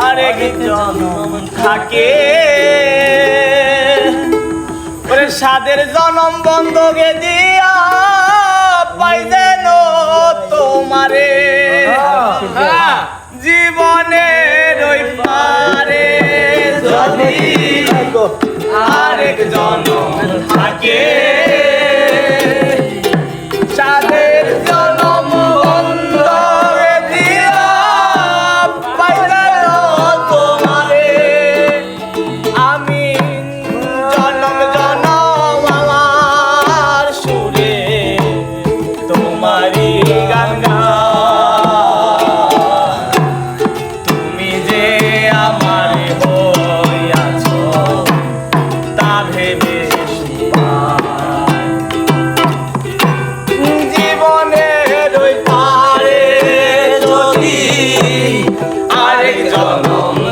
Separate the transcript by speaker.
Speaker 1: আরেক জনম থাকে? ওরে সাদের জনম বন্ধ গে দিয়া পাই যেন 나에게 전 없는